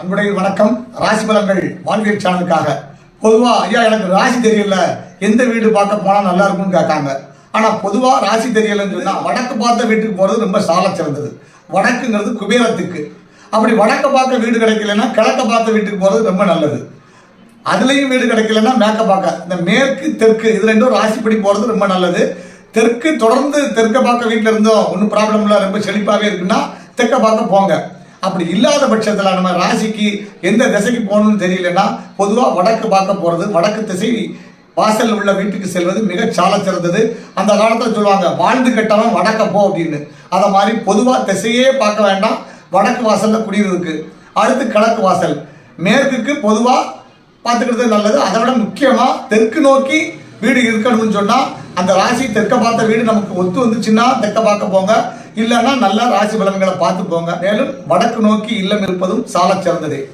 அன்புடைய வணக்கம். ராசி பலன்கள் வாழ்வியல் சேனலுக்காக. பொதுவா ஐயா எனக்கு ராசி தெரியல. எந்த வீடு பார்க்க போனா நல்லா இருக்கும்னு கேட்காங்க. ஆனா பொதுவா ராசி தெரியலன்னு சொன்னா வடக்கு பார்த்த வீட்டுக்கு போறது ரொம்ப சால சிறந்தது. வடக்குங்கிறது குபேரத்துக்கு. அப்படி வடக்க பார்க்க வீடு கிடைக்கலன்னா கிழக்க பார்த்த வீட்டுக்கு போறது ரொம்ப நல்லது. அதுலயும் வீடு கிடைக்கலன்னா மேற்க பார்க்க. இந்த மேற்கு தெற்கு இது ரெண்டும் ராசிப்படி போறது ரொம்ப நல்லது. தெற்கு தொடர்ந்து தெற்க பார்க்க வீட்டில் இருந்தோம். ஒன்றும் ப்ராப்ளம் இல்லை. ரொம்ப செழிப்பாகவே இருக்குன்னா தெற்க பார்க்க போங்க. அப்படி இல்லாத பட்சத்தில் நம்ம ராசிக்கு எந்த திசைக்கு போகணும்னு தெரியலன்னா பொதுவாக வடக்கு பார்க்க போகிறது வடக்கு திசை வாசல் உள்ள வீட்டுக்கு செல்வது மிக சால சிறந்தது. அந்த காலத்தில் சொல்லுவாங்க வாழ்ந்து கெட்டவன் வடக்க போ அப்படின்னு. அதை மாதிரி பொதுவாக திசையே பார்க்க வேண்டாம். வடக்கு வாசலில் குடியிருக்கு. அடுத்து கிழக்கு வாசல். மேற்குக்கு பொதுவாக பார்த்துக்கிறது நல்லது. அதை விட முக்கியமாக தெற்கு நோக்கி வீடு இருக்கணும்னு சொன்னால் அந்த ராசி தெற்க பார்த்த வீடு நமக்கு ஒத்து வந்துச்சுன்னா தெற்க பார்க்க போங்க. இல்லைன்னா நல்லா ராசி பலன்களை பார்த்து போங்க. மேலும் வடக்கு நோக்கி இல்லம் இருப்பதும் சால சிறந்தது